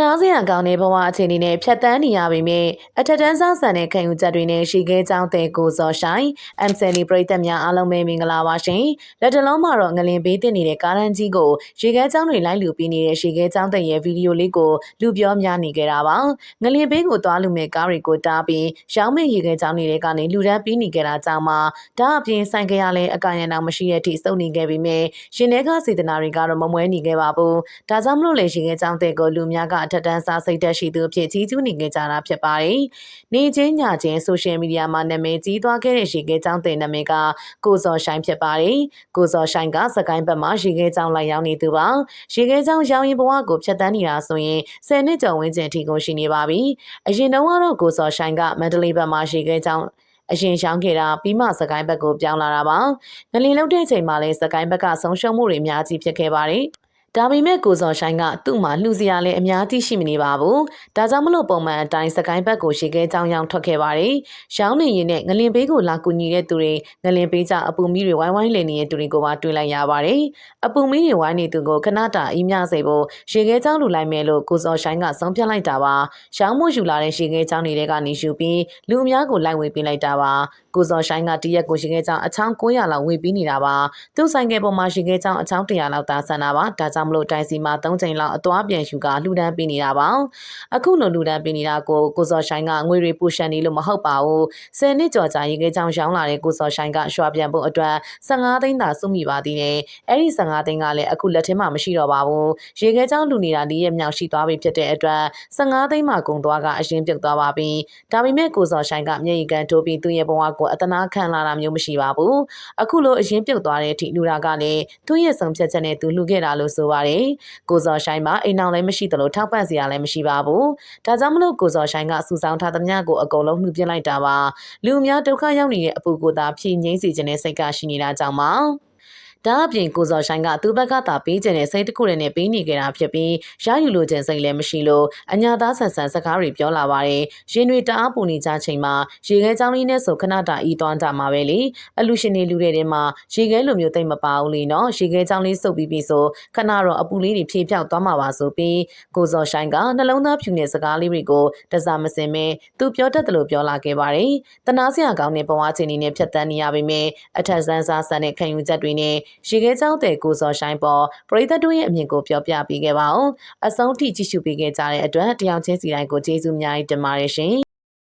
နာစရာကောင်းတဲ့ဘဝအခြေအနေနဲ့ဖြတ်တန်းနေရပေမဲ့အထက်တန်းစားဆန်တဲ့ခံယူချက်တွေနဲ့ရှိခဲကြောင်းတဲ့ကိုစော်ဆိုင် MCN ပရိသတ်များအားလုံးပဲမင်္ဂလာပါရှင်လက်တလုံးမှာတော့ငလင်ပေးတင်နေတဲ့ကားရန်ကြီးကိုရှိခဲကြောင်းတွေလိုက်လူပြီးနေတဲ့ရှိခဲကြောင်းတဲ့ရဲ့ဗီဒီယိုလေးကိုလူပြောများနေကြတာပါငလင်ပေးကိုသွားလူမဲ့ကားတွေကိုတားပြီးရောင်းမဲ့ရေခဲကြောင်းတွေကနေလူတန်းပြီးနေကြတာကြောင့်မှဒါအပြင်ဆိုင်ကရလဲအကာရန်တော်မရှိတဲ့အထိစုံနေခဲ့ပြီးမြဲရှင်ထဲကစေတနာတွေကတော့မမွဲနေခဲ့ပါဘူးဒါကြောင့်မလို့လေရှိခဲကြောင်းတဲ့ကိုလူများကအထက်တန်းစားစိတ်တက်ရှိသူအဖြစ်ကြီးကျူးနေကြတာဖြစ်ပါတယ်။နေချင်းညချင်းဆိုရှယ်မီဒီယာမှာနာမည်ကြီးသွားခဲ့တဲ့ရေခဲကျောင်းတင်နာမည်ကကိုစော်ဆိုင်ဖြစ်ပါတယ်။ကိုစော်ဆိုင်ကစကိုင်းဘက်မှာရေခဲကျောင်းလိုက်ရောက်နေသူပါ။ရေခဲကျောင်းရောင်းရင်ဘဝကိုဖြတ်တန်းနေတာဆိုရင်10နှစ်ကျော်ဝန်းကျင်ထိကိုရှိနေပါပြီ။အရင်တုန်းကတော့ကိုစော်ဆိုင်ကမန္တလေးဘက်မှာရေခဲကျောင်းအရင်ရှောင်းခဲ့တာပြီးမှစကိုင်းဘက်ကိုပြောင်းလာတာပါ။ငလင်လောက်တဲ့ချိန်မှာလဲစကိုင်းဘက်ကဆုံးရှုံးမှုတွေအများကြီးဖြစ်ခဲ့ပါတယ်။ ဒါပေမဲ့ကိုစော်ဆိုင်ကသူ့မှာလှူစရာလည်းအများကြီးရှိမနေပါဘူး။ဒါကြောင့်မလို့ပုံမှန်အတိုင်းစကိုင်းဘက်ကိုရှေခဲကြောင်းရောင်းထွက်ခဲ့ပါတယ်။ရောင်းနေရင်နဲ့ငလင်ပေးကိုလာကူညီတဲ့သူတွေငလင်ပေးကြအပူမီတွေဝိုင်းဝိုင်းလည်နေတဲ့သူတွေကိုပါတွေ့လိုက်ရပါတယ်။အပူမီတွေဝိုင်းနေသူကိုခဏတာအီးမြစေဖို့ရှေခဲကြောင်းလူလိုက်မယ်လို့ကိုစော်ဆိုင်ကဆုံးဖြတ်လိုက်တာပါ။ရောင်းမှုယူလာတဲ့ရှေခဲကြောင်းတွေကနေယူပြီးလူအများကိုလိုက်ဝေပေးလိုက်တာပါ။ကိုစော်ဆိုင်ကတရက်ကိုရှေခဲကြောင်းအချောင်း900လောက်ဝေပေးနေတာပါ။သူ့ဆိုင်ကပေါ်မှာရှေခဲကြောင်းအချောင်း100လောက်သာဆန်တာပါ။ဒါကြောင့်မလို့တိုင်းစီမှာ3ချိန်လောက်အသွားပြန်ယူကလှူဒန်းပေးနေတာပါအခုလိုလှူဒန်းပေးနေတာကိုကိုစော်ဆိုင်ကငွေတွေပူရှန်နေလို့မဟုတ်ပါဘူး10နှစ်ကျော်ကြာရေခဲချောင်းရောင်းလာတဲ့ကိုစော်ဆိုင်ကရွှာပြန်ဖို့အတွက်15သိန်းသာစုမိပါသေးတယ်အဲ့ဒီ15သိန်းကလည်းအခုလက်ထဲမှာမရှိတော့ပါဘူးရေခဲချောင်းလူနေတာ၄ရက်မြောက်ရှိသွားပြီဖြစ်တဲ့အတွက်15သိန်းမှကုန်သွားကအရင်ပြုတ်သွားပါပြီဒါပေမဲ့ကိုစော်ဆိုင်ကမျက်ရည်ကန်ထိုးပြီးသူ့ရဲ့ဘဝကိုအတနာခံလာတာမျိုးမရှိပါဘူးအခုလိုအရင်ပြုတ်သွားတဲ့အထိလူတာကလည်းသူ့ရဲ့ဆုံးဖြတ်ချက်နဲ့သူလှူခဲ့တာလို့ဆိုပါတယ်ကိုဇော်ဆိုင်မှာအိမ်အောင်လည်းမရှိသလိုထောက်ပံ့စရာလည်းမရှိပါဘူး။ဒါကြောင့်မလို့ကိုဇော်ဆိုင်ကစုဆောင်းထားသမျှကိုအကုန်လုံးနှုတ်ပြလိုက်တာပါ။လူအများဒုက္ခရောက်နေတဲ့အပူကိုသာဖြည့်ငိမ့်စေခြင်းနဲ့စိတ်ကရှိနေတာကြောင့်ပါ။ ဒါအပြင်ကိုစော်ဆိုင်ကသူ့ဘက်ကသာပေးခြင်းနဲ့စိတ်တစ်ခုတည်းနဲ့ပေးနေကြတာဖြစ်ပြီးရယူလိုခြင်းစိတ်လည်းမရှိလို့အညာသားဆန်ဆန်စကားတွေပြောလာပါတယ်။ရင်တွေတအားပူနေကြချိန်မှာရေခဲချောင်းလေးနဲ့ဆိုခဏတာဤသွားကြမှာပဲလေ။အလူရှင်တွေလူတွေထဲမှာရေခဲလိုမျိုးတိတ်မပါဘူးလေနော်။ရေခဲချောင်းလေးစုပ်ပြီးပြီဆိုခဏတော့အပူလေးတွေဖြေပြောက်သွားမှာပါဆိုပြီးကိုစော်ဆိုင်ကနှလုံးသားဖြူတဲ့စကားလေးတွေကိုတစားမစင်မဲသူပြောတတ်တယ်လို့ပြောလာခဲ့ပါတယ်။တနာစရာကောင်းတဲ့ဘဝချင်းနေနဲ့ဖြတ်တန်းနေရပေမဲ့အထက်ဆန်းစားဆန်တဲ့ခံယူချက်တွေနဲ့ရေခဲကျောင်းတဲ့ကိုစော်ဆိုင်ပေါ်ပရိသတ်တို့ရဲ့အမြင်ကိုပြောပြပေးခဲ့ပါအောင်အဆုံးထိကြည့်ရှုပေးခဲ့ကြတဲ့အတွက်တယောက်ချင်းစီတိုင်းကိုကျေးဇူးအများကြီးတင်ပါတယ်ရှင်